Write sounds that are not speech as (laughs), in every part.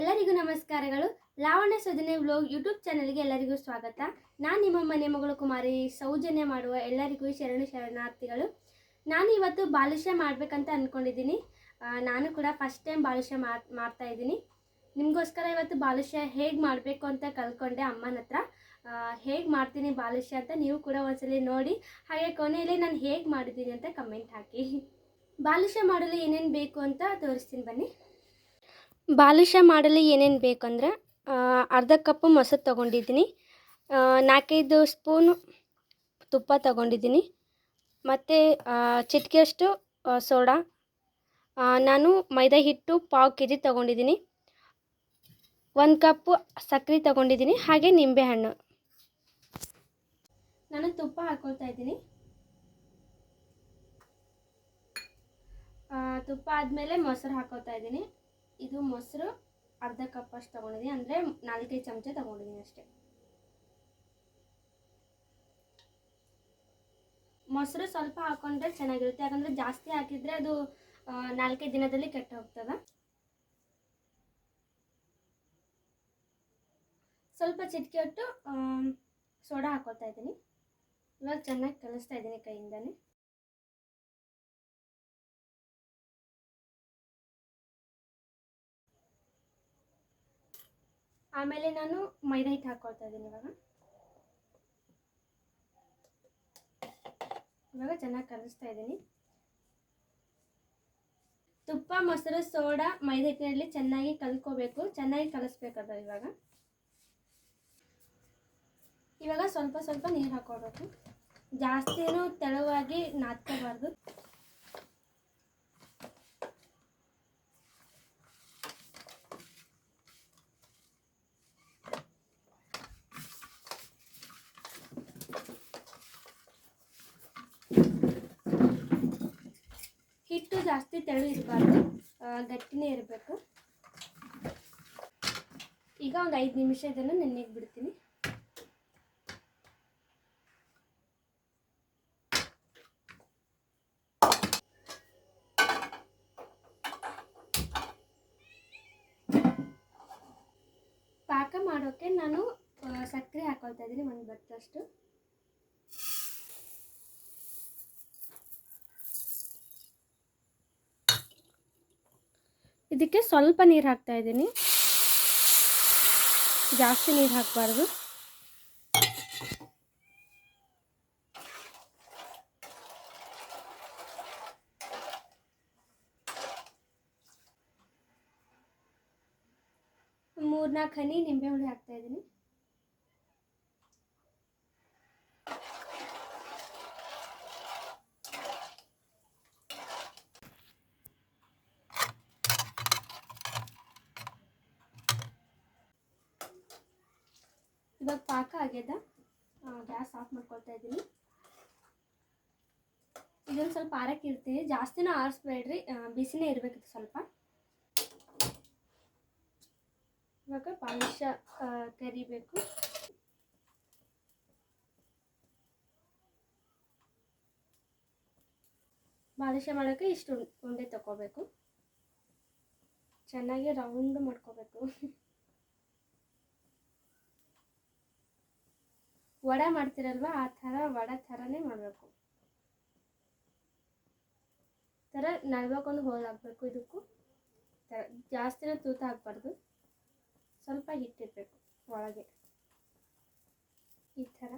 ಎಲ್ಲರಿಗೂ ನಮಸ್ಕಾರಗಳು. Lavanya Soujanya vlog YouTube ಚಾನಲ್ಗೆ ಎಲ್ಲರಿಗೂ ಸ್ವಾಗತ. ನಾನು ನಿಮ್ಮ ಮನೆ ಮಗಳು ಕುಮಾರಿ, ಸೌಜನ್ಯ ಮಾಡುವ ಎಲ್ಲರಿಗೂ ಶರಣು ಶರಣಾರ್ಥಿಗಳು. ನಾನು ಇವತ್ತು ಬಾಲುಷ್ಯ ಮಾಡಬೇಕಂತ ಅಂದ್ಕೊಂಡಿದ್ದೀನಿ ನಾನು ಕೂಡ ಫಸ್ಟ್ ಟೈಮ್ ಬಾಲುಷ್ಯ ಮಾಡ್ ಮಾಡ್ತಾ ಇದ್ದೀನಿ. ನಿಮಗೋಸ್ಕರ ಇವತ್ತು ಬಾಲುಷ್ಯ ಹೇಗೆ ಮಾಡಬೇಕು ಅಂತ ಕಲ್ತ್ಕೊಂಡೆ ಅಮ್ಮನ ಹತ್ರ. ಹೇಗೆ ಮಾಡ್ತೀನಿ ಬಾಲುಷ್ಯ ಅಂತ ನೀವು ಕೂಡ ಒಂದ್ಸಲಿ ನೋಡಿ, ಹಾಗೆ ಕೊನೆಯಲ್ಲಿ ನಾನು ಹೇಗೆ ಮಾಡಿದ್ದೀನಿ ಅಂತ ಕಮೆಂಟ್ ಹಾಕಿ. ಬಾಲುಷ್ಯ ಮಾಡಲು ಏನೇನು ಬೇಕು ಅಂತ ತೋರಿಸ್ತೀನಿ ಬನ್ನಿ. ಬಾಲುಷ್ಯ ಮಾಡಲು ಏನೇನು ಬೇಕಂದ್ರೆ ಅರ್ಧ ಕಪ್ ಮೊಸರು ತೊಗೊಂಡಿದ್ದೀನಿ. ನಾಲ್ಕೈದು ಸ್ಪೂನು ತುಪ್ಪ ತಗೊಂಡಿದ್ದೀನಿ. ಮತ್ತು ಚಿಟಿಕೆಯಷ್ಟು ಸೋಡಾ. ನಾನು ಮೈದಾ ಹಿಟ್ಟು ಪಾವು ಕೆ ಜಿ ತೊಗೊಂಡಿದ್ದೀನಿ. ಒಂದು ಕಪ್ಪು ಸಕ್ಕರೆ ತೊಗೊಂಡಿದ್ದೀನಿ, ಹಾಗೆ ನಿಂಬೆಹಣ್ಣು ನಾನು ತುಪ್ಪ ಹಾಕ್ಕೊಳ್ತಾ ಇದ್ದೀನಿ. ತುಪ್ಪ ಆದಮೇಲೆ ಮೊಸರು ಹಾಕೋತಾ ಇದ್ದೀನಿ. ಇದು ಮೊಸರು ಅರ್ಧ ಕಪ್ ಅಷ್ಟು ತೊಗೊಂಡಿದ್ದೀನಿ. ಅಂದರೆ ನಾಲ್ಕೈದು ಚಮಚ ತೊಗೊಂಡಿದ್ದೀನಿ ಅಷ್ಟೇ. ಮೊಸರು ಸ್ವಲ್ಪ ಹಾಕೊಂಡ್ರೆ ಚೆನ್ನಾಗಿರುತ್ತೆ. ಯಾಕಂದರೆ ಜಾಸ್ತಿ ಹಾಕಿದರೆ ಅದು ನಾಲ್ಕೈದು ದಿನದಲ್ಲಿ ಕೆಟ್ಟ ಹೋಗ್ತದೆ ಸ್ವಲ್ಪ ಚಿಟಿಕೆ ಹೊಟ್ಟು ಸೋಡಾ ಹಾಕೋತಾ ಇದ್ದೀನಿ. ಇವಾಗ ಚೆನ್ನಾಗಿ ಕಲಿಸ್ತಾ ಇದ್ದೀನಿ ಕೈಯಿಂದನೇ. ಆಮೇಲೆ ನಾನು ಮೈದಾ ಹಿಟ್ಟು ಹಾಕೊಳ್ತಾ ಇದ್ದೀನಿ ಇವಾಗ. ಇವಾಗ ಚೆನ್ನಾಗಿ ಕಲಿಸ್ತಾ ಇದ್ದೀನಿ. ತುಪ್ಪ, ಮೊಸರು, ಸೋಡಾ ಮೈದಾ ಹಿಟ್ಟಿನಲ್ಲಿ ಚೆನ್ನಾಗಿ ಕಲ್ಕೋಬೇಕು ಚೆನ್ನಾಗಿ ಕಲಿಸ್ಬೇಕದ ಇವಾಗ? ಇವಾಗ ಸ್ವಲ್ಪ ಸ್ವಲ್ಪ ನೀರು ಹಾಕೊಳ್ಬೇಕು. ಜಾಸ್ತಿನೂ ತೆಳುವಾಗಿ ನಾದ್ಕೋಬಾರ್ದು. ಹಿಟ್ಟು ಜಾಸ್ತಿ ತೆಳು ಇರಬಾರ್ದು ಗಟ್ಟಿನೇ ಇರಬೇಕು. ಈಗ ಒಂದು ಐದು ನಿಮಿಷ ಇದನ್ನು ನೆನೆಗೆ ಬಿಡ್ತೀನಿ. ಪಾಕ ಮಾಡೋಕ್ಕೆ ನಾನು ಸಕ್ಕರೆ ಹಾಕೊಳ್ತಾ ಇದ್ದೀನಿ, ಒಂದು ಬಟ್ಟಷ್ಟು ಇದಕ್ಕೆ ಸ್ವಲ್ಪ ನೀರು ಹಾಕ್ತಾ ಇದ್ದೀನಿ. ಜಾಸ್ತಿ ನೀರು ಹಾಕಬಾರ್ದು. ಮೂರ್ನಾಲ್ಕು ಹನಿ ನಿಂಬೆ ಹುಳಿ ಹಾಕ್ತಾ ಇದ್ದೀನಿ. ಇವಾಗ ಪಾಕ ಆಗ್ಯದ? ಗ್ಯಾಸ್ ಆಫ್ ಮಾಡ್ಕೊಳ್ತಾ ಇದ್ದೀನಿ ಇದೊಂದು ಸ್ವಲ್ಪ ಆರಕ್ಕೆ ಇರ್ತೀನಿ ಜಾಸ್ತಿನೂ ಆರಿಸ್ಬೇಡ್ರಿ. ಬಿಸಿನೇ ಇರಬೇಕು ಸ್ವಲ್ಪ. ಇವಾಗ ಪಾಲಿಶ ಕರಿಬೇಕು. ಬಾಲಿಶ ಮಾಡೋಕ್ಕೆ ಇಷ್ಟು ಉಂಡೆ ತಗೋಬೇಕು ಚೆನ್ನಾಗಿ ರೌಂಡ್ ಮಾಡ್ಕೋಬೇಕು. (laughs) ವಡೆ ಮಾಡ್ತಿರಲ್ವ? ಆ ಥರ ವಡೆ ಥರನೇ ಮಾಡಬೇಕು. ಥರ ನಲ್ವಕ್ಕೊಂದು ಹೋಲ್ ಹಾಕಬೇಕು ಇದಕ್ಕೂ. ಥರ ಜಾಸ್ತಿನೇ ತೂತ ಹಾಕ್ಬಾರ್ದು. ಸ್ವಲ್ಪ ಹಿಟ್ಟಿರ್ಬೇಕು ಒಳಗೆ. ಈ ಥರ.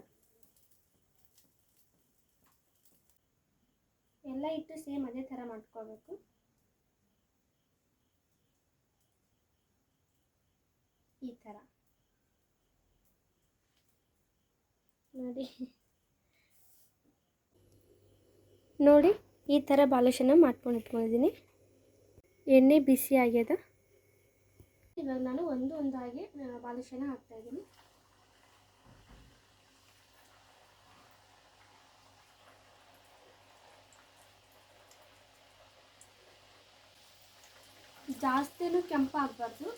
ಎಲ್ಲ ಇಟ್ಟು ಸೇಮ್ ಅದೇ ಥರ ಮಾಡ್ಕೋಬೇಕು. ಈ ಥರ. ನೋಡಿ. ನೋಡಿ, ಈ ಥರ ಬಾಲುಷನ ಮಾಡ್ಕೊಂಡು ಇಟ್ಕೊಂಡಿದ್ದೀನಿ. ಎಣ್ಣೆ ಬಿಸಿ ಆಗ್ಯದ. ಇವಾಗ ನಾನು ಒಂದು ಒಂದಾಗಿ ಹಾಕ್ತಾಯಿದ್ದೀನಿ ಬಾಲುಷನ ಹಾಕ್ತಾ ಇದ್ದೀನಿ. ಜಾಸ್ತಿನೂ ಕೆಂಪಾಗಬಾರ್ದು.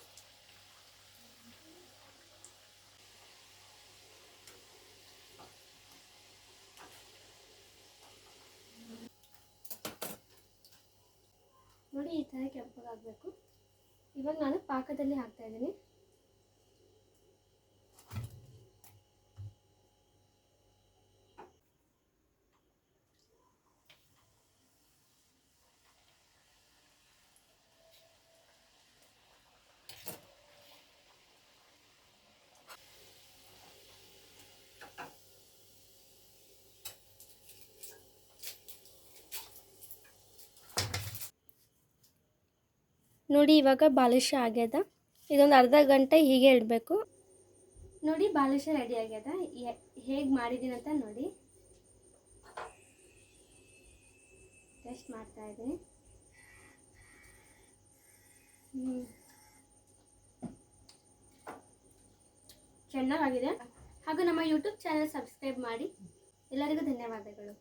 ಈ ಇವಾಗ ನಾನು ಪಾಕದಲ್ಲಿ ಹಾಕ್ತಾ ನೋಡಿ, ಇವಾಗ ಬಾಲಿಶ ಆಗ್ಯದ. ಇದೊಂದು ಅರ್ಧ ಗಂಟೆ ಹೀಗೆ ಇಡಬೇಕು. ನೋಡಿ, ಬಾಲಿಶ ರೆಡಿ ಆಗ್ಯದ. ಹೇಗೆ ಮಾಡಿದ್ದೀನಿ ಅಂತ ನೋಡಿ. ಟೆಸ್ಟ್ ಮಾಡ್ತಾ ಇದ್ದೀನಿ. ಚೆನ್ನಾಗಿದೆ ಹಾಗೂ ನಮ್ಮ ಯೂಟ್ಯೂಬ್ ಚಾನಲ್ ಸಬ್ಸ್ಕ್ರೈಬ್ ಮಾಡಿ. ಎಲ್ಲರಿಗೂ ಧನ್ಯವಾದಗಳು.